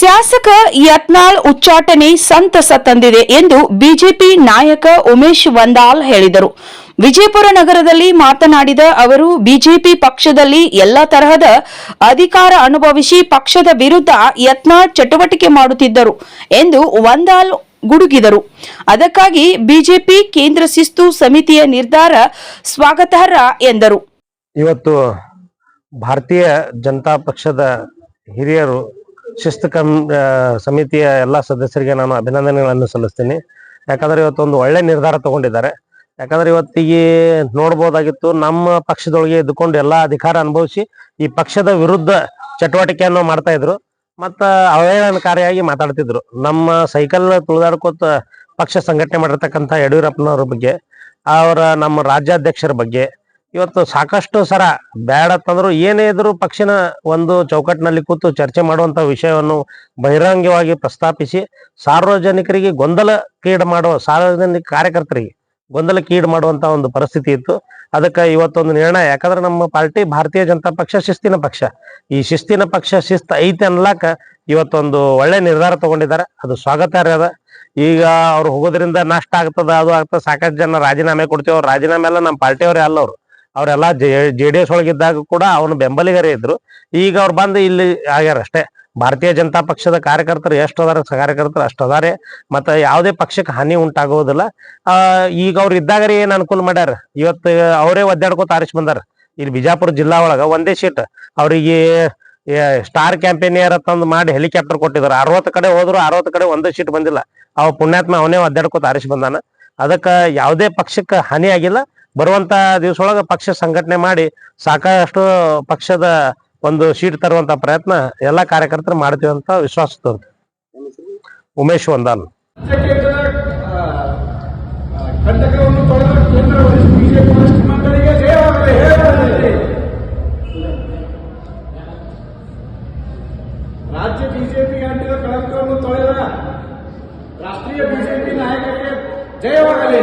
ಶಾಸಕ ಯತ್ನಾಳ್ ಉಚ್ಚಾಟನೆ ಸಂತಸ ತಂದಿದೆ ಎಂದು ಬಿಜೆಪಿ ನಾಯಕ ಉಮೇಶ್ ವಂದಾಲ್ ಹೇಳಿದರು. ವಿಜಯಪುರ ನಗರದಲ್ಲಿ ಮಾತನಾಡಿದ ಅವರು ಬಿಜೆಪಿ ಪಕ್ಷದಲ್ಲಿ ಎಲ್ಲ ತರಹದ ಅಧಿಕಾರ ಅನುಭವಿಸಿ ಪಕ್ಷದ ವಿರುದ್ಧ ಯತ್ನಾಳ್ ಚಟುವಟಿಕೆ ಮಾಡುತ್ತಿದ್ದರು ಎಂದು ವಂದಾಲ್ ಗುಡುಗಿದರು. ಅದಕ್ಕಾಗಿ ಬಿಜೆಪಿ ಕೇಂದ್ರ ಶಿಸ್ತು ಸಮಿತಿಯ ನಿರ್ಧಾರ ಸ್ವಾಗತಾರ್ಹ ಎಂದರು. ಇವತ್ತು ಭಾರತೀಯ ಜನತಾ ಪಕ್ಷದ ಹಿರಿಯರು ಶಿಸ್ತು ಕಮ್ ಸಮಿತಿಯ ಎಲ್ಲ ಸದಸ್ಯರಿಗೆ ನಾನು ಅಭಿನಂದನೆಗಳನ್ನು ಸಲ್ಲಿಸ್ತೀನಿ. ಯಾಕಂದ್ರೆ ಇವತ್ತೊಂದು ಒಳ್ಳೆ ನಿರ್ಧಾರ ತಗೊಂಡಿದ್ದಾರೆ. ಯಾಕಂದ್ರೆ ಇವತ್ತಿಗೆ ನೋಡ್ಬೋದಾಗಿತ್ತು, ನಮ್ಮ ಪಕ್ಷದೊಳಗೆ ಇದ್ದುಕೊಂಡು ಎಲ್ಲಾ ಅಧಿಕಾರ ಅನುಭವಿಸಿ ಈ ಪಕ್ಷದ ವಿರುದ್ಧ ಚಟುವಟಿಕೆಯನ್ನು ಮಾಡ್ತಾ ಇದ್ರು. ಮತ್ತ ಅವಹೇಳನಕಾರಿಯಾಗಿ ಮಾತಾಡ್ತಿದ್ರು. ನಮ್ಮ ಸೈಕಲ್ ತುಳಿದಾಡ್ಕೋತ ಪಕ್ಷ ಸಂಘಟನೆ ಮಾಡಿರ್ತಕ್ಕಂಥ ಯಡಿಯೂರಪ್ಪನವ್ರ ಬಗ್ಗೆ, ಅವರ ನಮ್ಮ ರಾಜ್ಯಾಧ್ಯಕ್ಷರ ಬಗ್ಗೆ ಇವತ್ತು ಸಾಕಷ್ಟು ಸರ ಬ್ಯಾಡತ್ತಂದ್ರು ಏನೇ ಇದ್ರು ಪಕ್ಷನ ಒಂದು ಚೌಕಟ್ಟಿನಲ್ಲಿ ಕೂತು ಚರ್ಚೆ ಮಾಡುವಂತ ವಿಷಯವನ್ನು ಬಹಿರಂಗವಾಗಿ ಪ್ರಸ್ತಾಪಿಸಿ ಸಾರ್ವಜನಿಕರಿಗೆ ಗೊಂದಲ ಗೊಂದಲಕ್ಕೀಡು ಮಾಡುವ ಸಾರ್ವಜನಿಕ ಕಾರ್ಯಕರ್ತರಿಗೆ ಗೊಂದಲಕ್ಕೀಡು ಮಾಡುವಂತ ಒಂದು ಪರಿಸ್ಥಿತಿ ಇತ್ತು. ಅದಕ್ಕೆ ಇವತ್ತೊಂದು ನಿರ್ಣಯ. ಯಾಕಂದ್ರೆ ನಮ್ಮ ಪಾರ್ಟಿ ಭಾರತೀಯ ಜನತಾ ಪಕ್ಷ ಶಿಸ್ತಿನ ಪಕ್ಷ. ಈ ಶಿಸ್ತಿನ ಪಕ್ಷ ಶಿಸ್ತು ಐತೆ ಅನ್ಲಾಕ ಇವತ್ತೊಂದು ಒಳ್ಳೆ ನಿರ್ಧಾರ ತಗೊಂಡಿದ್ದಾರೆ. ಅದು ಸ್ವಾಗತಾರ್ಹದ. ಈಗ ಅವ್ರು ಹೋಗೋದ್ರಿಂದ ನಷ್ಟ ಆಗ್ತದ, ಅದು ಆಗ್ತದ, ಸಾಕಷ್ಟು ಜನ ರಾಜೀನಾಮೆ ಕೊಡ್ತೀವಿ. ಅವ್ರು ರಾಜೀನಾಮೆ ಎಲ್ಲ ನಮ್ಮ ಪಾರ್ಟಿಯವರೇ ಅಲ್ಲ ಅವ್ರು. ಅವರೆಲ್ಲ ಜೆ ಡಿ ಎಸ್ ಒಳಗಿದ್ದಾಗ ಕೂಡ ಅವನು ಬೆಂಬಲಿಗರೇ ಇದ್ರು. ಈಗ ಅವ್ರು ಬಂದು ಇಲ್ಲಿ ಆಗ್ಯಾರ ಅಷ್ಟೇ. ಭಾರತೀಯ ಜನತಾ ಪಕ್ಷದ ಕಾರ್ಯಕರ್ತರು ಎಷ್ಟು ಅದಾರ, ಕಾರ್ಯಕರ್ತರು ಅಷ್ಟು ಅದಾರೆ. ಮತ್ತ ಯಾವುದೇ ಪಕ್ಷಕ್ಕೆ ಹಾನಿ ಉಂಟಾಗುವುದಿಲ್ಲ ಈಗ ಅವ್ರು ಇದ್ದಾಗರೆ ಏನ್ ಅನುಕೂಲ ಮಾಡ್ಯಾರ? ಇವತ್ತು ಅವರೇ ಒದ್ದಾಡ್ಕೋತ ಆರಿಸಿ ಬಂದಾರ. ಇಲ್ಲಿ ಬಿಜಾಪುರ ಜಿಲ್ಲಾ ಒಳಗ ಒಂದೇ ಸೀಟ್ ಅವರಿಗೆ ಸ್ಟಾರ್ ಕ್ಯಾಂಪೇನಿಯರ್ ತಂದು ಮಾಡಿ ಹೆಲಿಕಾಪ್ಟರ್ ಕೊಟ್ಟಿದ್ದಾರೆ ಅರವತ್ತು ಕಡೆ ಹೋದ್ರು ಅರವತ್ತು ಕಡೆ ಒಂದೇ ಸೀಟ್ ಬಂದಿಲ್ಲ. ಅವ ಪುಣ್ಯಾತ್ಮ ಅವನೇ ಒದ್ದಾಡ್ಕೋತ ಆರಿಸಿ ಬಂದಾನ. ಅದಕ್ಕೆ ಯಾವುದೇ ಪಕ್ಷಕ್ಕೆ ಹಾನಿ ಆಗಿಲ್ಲ. ಬರುವಂತ ದಿವಸ ಒಳಗ ಪಕ್ಷ ಸಂಘಟನೆ ಮಾಡಿ ಸಾಕಷ್ಟು ಪಕ್ಷದ ಒಂದು ಸೀಟ್ ತರುವಂತ ಪ್ರಯತ್ನ ಎಲ್ಲಾ ಕಾರ್ಯಕರ್ತರು ಮಾಡ್ತೀವಿ ಅಂತ ವಿಶ್ವಾಸ ತೋರ್ ಉಮೇಶ್ ವಂದಾನ್ ಬಿಜೆಪಿ ರಾಜ್ಯ ಬಿಜೆಪಿಗೆ ಅಂಟಿದ ಕಳಂಕವನ್ನು ತೊಳೆದ ರಾಷ್ಟ್ರೀಯ ಬಿಜೆಪಿ ನಾಯಕರಿಗೆ ಜಯವಾಗಲಿ.